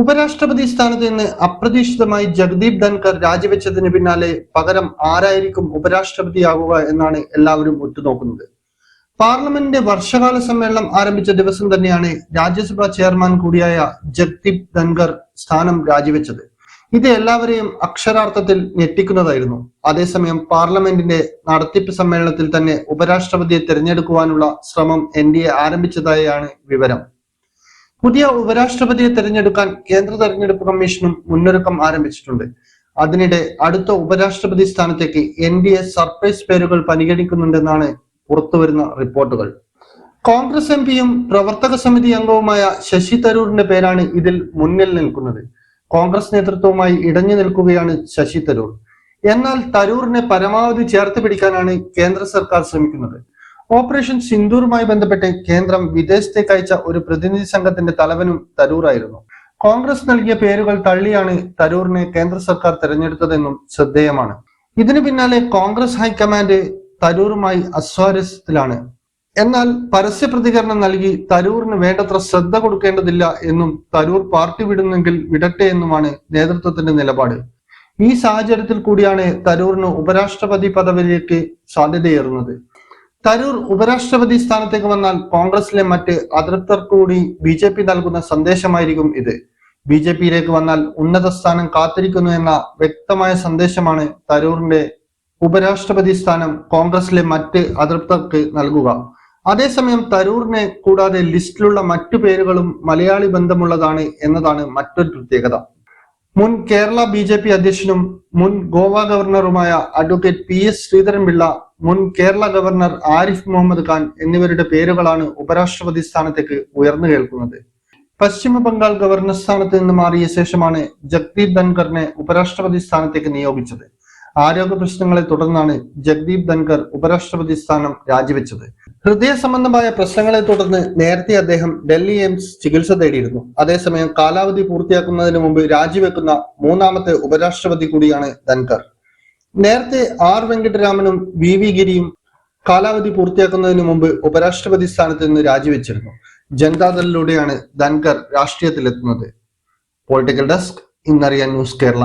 ഉപരാഷ്ട്രപതി സ്ഥാനത്ത് നിന്ന് അപ്രതീക്ഷിതമായി ജഗദീപ് ധൻകർ രാജിവെച്ചതിന് പിന്നാലെ പകരം ആരായിരിക്കും ഉപരാഷ്ട്രപതിയാകുക എന്നാണ് എല്ലാവരും ഉറ്റുനോക്കുന്നത്. പാർലമെന്റിന്റെ വർഷകാല സമ്മേളനം ആരംഭിച്ച ദിവസം തന്നെയാണ് രാജ്യസഭാ ചെയർമാൻ കൂടിയായ ജഗദീപ് ധൻകർ സ്ഥാനം രാജിവെച്ചത്. ഇത് എല്ലാവരെയും അക്ഷരാർത്ഥത്തിൽ ഞെട്ടിക്കുന്നതായിരുന്നു. അതേസമയം പാർലമെന്റിന്റെ നടത്തിപ്പ് സമ്മേളനത്തിൽ തന്നെ ഉപരാഷ്ട്രപതിയെ തിരഞ്ഞെടുക്കുവാനുള്ള ശ്രമം എൻ ഡി എ ആരംഭിച്ചതായാണ് വിവരം. പുതിയ ഉപരാഷ്ട്രപതിയെ തിരഞ്ഞെടുക്കാൻ കേന്ദ്ര തെരഞ്ഞെടുപ്പ് കമ്മീഷനും മുന്നൊരുക്കം ആരംഭിച്ചിട്ടുണ്ട്. അതിനിടെ അടുത്ത ഉപരാഷ്ട്രപതി സ്ഥാനത്തേക്ക് എൻ ഡി എ സർപ്രൈസ് പേരുകൾ പരിഗണിക്കുന്നുണ്ടെന്നാണ് പുറത്തുവരുന്ന റിപ്പോർട്ടുകൾ. കോൺഗ്രസ് എം പിയും പ്രവർത്തക സമിതി അംഗവുമായ ശശി തരൂരിന്റെ പേരാണ് ഇതിൽ മുന്നിൽ നിൽക്കുന്നത്. കോൺഗ്രസ് നേതൃത്വവുമായി ഇടഞ്ഞു നിൽക്കുകയാണ് ശശി തരൂർ. എന്നാൽ തരൂറിനെ പരമാവധി ചേർത്ത് പിടിക്കാനാണ് കേന്ദ്ര സർക്കാർ ശ്രമിക്കുന്നത്. ഓപ്പറേഷൻ സിന്ദൂറുമായി ബന്ധപ്പെട്ട് കേന്ദ്രം വിദേശത്തേക്ക് അയച്ച ഒരു പ്രതിനിധി സംഘത്തിന്റെ തലവനും തരൂറായിരുന്നു. കോൺഗ്രസ് നൽകിയ പേരുകൾ തള്ളിയാണ് തരൂറിനെ കേന്ദ്ര സർക്കാർ തെരഞ്ഞെടുത്തതെന്നും ശ്രദ്ധേയമാണ്. ഇതിനു പിന്നാലെ കോൺഗ്രസ് ഹൈക്കമാൻഡ് തരൂറുമായി അസ്വാരസ്യത്തിലാണ് എന്നാൽ പരസ്യ പ്രതികരണം നൽകി തരൂറിന് വേണ്ടത്ര ശ്രദ്ധ കൊടുക്കേണ്ടതില്ല എന്നും തരൂർ പാർട്ടി വിടുന്നെങ്കിൽ വിടട്ടെ എന്നുമാണ് നേതൃത്വത്തിന്റെ നിലപാട്. ഈ സാഹചര്യത്തിൽ കൂടിയാണ് തരൂറിന് ഉപരാഷ്ട്രപതി പദവിയിലേക്ക് സാധ്യതയേറുന്നത്. തരൂർ ഉപരാഷ്ട്രപതി സ്ഥാനത്തേക്ക് വന്നാൽ കോൺഗ്രസിലെ മറ്റ് അതൃപ്തർ കൂടി ബി ജെ പി നൽകുന്ന സന്ദേശമായിരിക്കും ഇത്. ബി ജെ പിയിലേക്ക് വന്നാൽ ഉന്നത സ്ഥാനം കാത്തിരിക്കുന്നു എന്ന വ്യക്തമായ സന്ദേശമാണ് തരൂറിന്റെ ഉപരാഷ്ട്രപതി സ്ഥാനം കോൺഗ്രസിലെ മറ്റ് അതൃപ്തർക്ക് നൽകുക. അതേസമയം തരൂറിനെ കൂടാതെ ലിസ്റ്റിലുള്ള മറ്റു പേരുകളും മലയാളി ബന്ധമുള്ളതാണ് എന്നതാണ് മറ്റൊരു പ്രത്യേകത. മുൻ കേരള ബി ജെ പി അധ്യക്ഷനും മുൻ ഗോവ ഗവർണറുമായ അഡ്വക്കേറ്റ് പി എസ് ശ്രീധരൻപിള്ള മുൻ കേരള ഗവർണർ ആരിഫ് മുഹമ്മദ് ഖാൻ എന്നിവരുടെ പേരുകളാണ് ഉപരാഷ്ട്രപതി സ്ഥാനത്തേക്ക് ഉയർന്നു കേൾക്കുന്നത്. പശ്ചിമ ബംഗാൾ ഗവർണർ സ്ഥാനത്ത് നിന്ന് മാറിയ ശേഷമാണ് ജഗ്ദീപ് ധൻഖറിനെ ഉപരാഷ്ട്രപതി സ്ഥാനത്തേക്ക് നിയോഗിച്ചത്. ആരോഗ്യ പ്രശ്നങ്ങളെ തുടർന്നാണ് ജഗ്ദീപ് ധൻകർ ഉപരാഷ്ട്രപതി സ്ഥാനം രാജിവെച്ചത്. ഹൃദയ സംബന്ധമായ പ്രശ്നങ്ങളെ തുടർന്ന് നേരത്തെ അദ്ദേഹം ഡൽഹി എയിംസ് ചികിത്സ തേടിയിരുന്നു. അതേസമയം കാലാവധി പൂർത്തിയാക്കുന്നതിന് മുമ്പ് രാജിവെക്കുന്ന മൂന്നാമത്തെ ഉപരാഷ്ട്രപതി കൂടിയാണ് ധൻകർ നേരത്തെ ആർ വെങ്കട്ടരാമനും വി വി ഗിരിയും കാലാവധി പൂർത്തിയാക്കുന്നതിന് മുമ്പ് ഉപരാഷ്ട്രപതി സ്ഥാനത്ത് നിന്ന് രാജിവെച്ചിരുന്നു. ജനതാദളിലൂടെയാണ് ധൻകർ രാഷ്ട്രീയത്തിലെത്തുന്നത്. പൊളിറ്റിക്കൽ ഡെസ്ക് ഇന്നറിയാൻ ന്യൂസ് കേരള.